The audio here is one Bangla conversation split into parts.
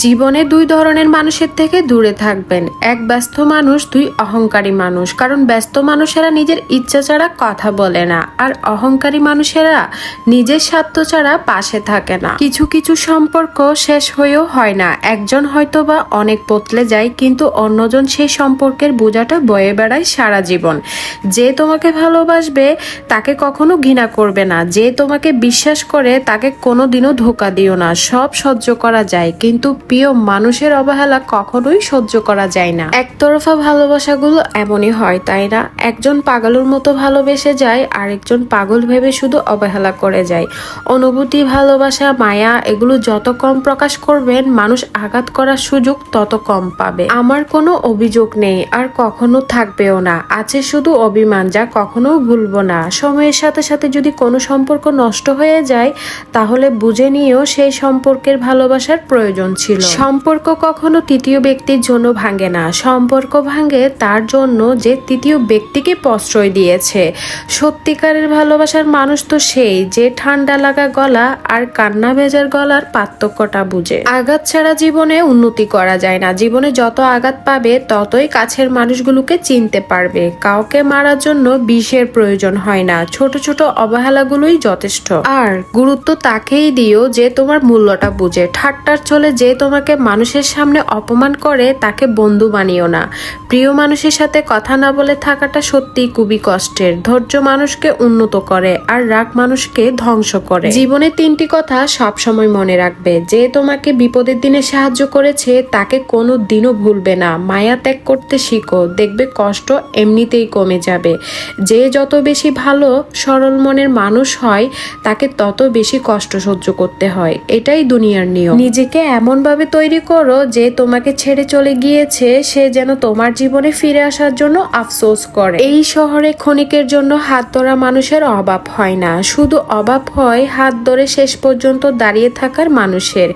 জীবনে দুই ধরনের মানুষের থেকে দূরে থাকবেন। এক ব্যস্ত মানুষ, দুই অহংকারী মানুষ। কারণ ব্যস্ত মানুষেরা নিজের ইচ্ছা ছাড়া কথা বলে না। আর অহংকারী মানুষেরা নিজের স্বার্থ ছাড়া পাশে থাকে না। কিছু কিছু সম্পর্ক শেষ হয়েও হয় না। একজন হয়তো বা অনেক বদলে যায়, কিন্তু অন্যজন সেই সম্পর্কের বোঝাটা বয়ে বেড়ায় সারা জীবন। যে তোমাকে ভালোবাসবে, তাকে কখনো ঘৃণা করবে না। যে তোমাকে বিশ্বাস করে, তাকে কোনো দিনও ধোকা দিও না। সব সহ্য করা যায়, কিন্তু প্রিয় মানুষের অবহেলা কখনোই সহ্য করা যায় না। একতরফা ভালোবাসাগুলো এমনই হয়, তাই না? একজন পাগলের মতো ভালোবেসে যায়, আরেকজন পাগল ভেবে শুধু অবহেলা করে যায়। অনুভূতি, ভালোবাসা, মায়া, এগুলো যত কম প্রকাশ করবেন, মানুষ আঘাত করার সুযোগ তত কম পাবে। আমার কোনো অভিযোগ নেই, আর কখনো থাকবেও না। আছে শুধু অভিমান যা কখনো ভুলবো না। সময়ের সাথে সাথে যদি কোনো সম্পর্ক নষ্ট হয়ে যায়, তাহলে বুঝে নিয়েও সেই সম্পর্কের ভালোবাসার প্রয়োজন ছিল। সম্পর্ক কখনো তৃতীয় ব্যক্তির জন্য ভাঙে না। সম্পর্ক ভাঙে তার জন্য যে তৃতীয় ব্যক্তিকে প্রশ্রয় দিয়েছে। সত্যিকারের ভালোবাসার মানুষ তো সেই, যে ঠান্ডা লাগা গলা আর কান্না ভেজার গলার পার্থক্যটা বুঝে। আঘাত ছাড়া জীবনে উন্নতি করা যায় না। জীবনে যত আঘাত পাবে, ততই কাছের মানুষগুলোকে চিনতে পারবে। কাউকে মারার জন্য বিষের প্রয়োজন হয় না। ছোট ছোট অবহেলাগুলোই যথেষ্ট। আর গুরুত্ব তাকেই দিও যে তোমার মূল্যটা বুঝে। ঠাট্টার চলে যে তোমাকে মানুষের সামনে অপমান করে, তাকে বন্ধু বানিও না। প্রিয় মানুষের সাথে কথা না বলে থাকাটা সত্যিই খুবই কষ্টের। ধৈর্য মানুষকে উন্নত করে, আর রাগ মানুষকে ধ্বংস করে। জীবনে তিনটি কথা সব সময় মনে রাখবে। যে তোমাকে বিপদের দিনে সাহায্য করেছে, তাকে কোনো দিনও ভুলবে না। মায়া ত্যাগ করতে শিখো। দেখবে কষ্ট এমনিতেই কমে যাবে। যে যত বেশি ভালো, সরল মনের মানুষ হয়, তাকে তত বেশি কষ্ট সহ্য করতে হয়। এটাই দুনিয়ার নিয়ম। নিজেকে এমন ভাবে তৈরি করো যে তোমাকে ছেড়ে চলে গিয়েছে, সে যেন তোমার জীবনে ফিরে আসার জন্য আফসোস করে। এই শহরে ক্ষণিকের জন্য হাত ধরা মানুষের অভাব হয় না। শুধু অভাব হয় হাত ধরে শেষ পর্যন্ত দাঁড়িয়ে থাকার মানুষের।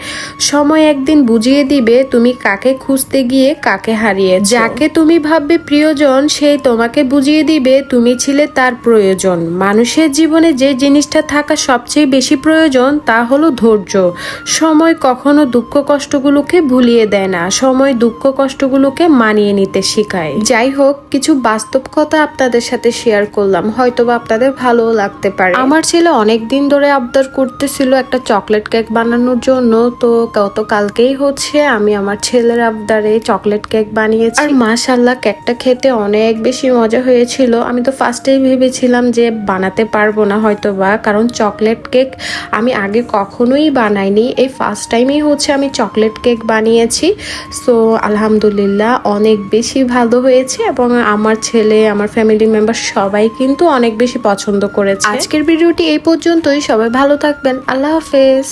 সময় একদিন বুঝিয়ে দিবে তুমি কাকে খুঁজতে গিয়ে কাকে হারিয়ে যাকে তুমি ভাববে প্রিয়জন সেই তোমাকে বুঝিয়ে দিবে তুমি ছিলে তার প্রয়োজন। মানুষের জীবনে যে জিনিসটা থাকা সবচেয়ে বেশি প্রয়োজন তা হলো ধৈর্য। সময় কখনো দুঃখ কষ্টগুলোকে ভুলিয়ে দেয় না, সময়, দুঃখ কষ্টগুলোকে মানিয়ে নিতে শেখায়। যাই হোক, কিছু বাস্তব কথা আপনাদের সাথে শেয়ার করলাম, হয়তোবা আপনাদের ভালো লাগতে পারে। আমার ছেলে অনেক দিন ধরে আবদার করতেছিল একটা চকলেট কেক বানানোর জন্য, তো গতকালকেই হচ্ছে আমি আমার ছেলের আবদারে চকলেট কেক বানিয়েছি। আর মাশাল্লাহ কেকটা খেতে অনেক বেশি মজা হয়েছিল। আমি তো ফার্স্টেই ভেবেছিলাম যে বানাতে পারব না হয়তোবা, কারণ চকলেট কেক আমি আগে কখনোই বানাইনি। এই ফার্স্ট টাইমেই হচ্ছে আমি চকলেট কেক বানিয়েছি। সো, আলহামদুলিল্লাহ অনেক বেশি ভালো হয়েছে এবং আমার ছেলে, আমার ফ্যামিলি মেম্বার সবাই কিন্তু অনেক বেশি পছন্দ করেছে। আজকের ভিডিওটি এই পর্যন্তই। সবাই ভালো থাকবেন। আল্লাহ হাফেজ।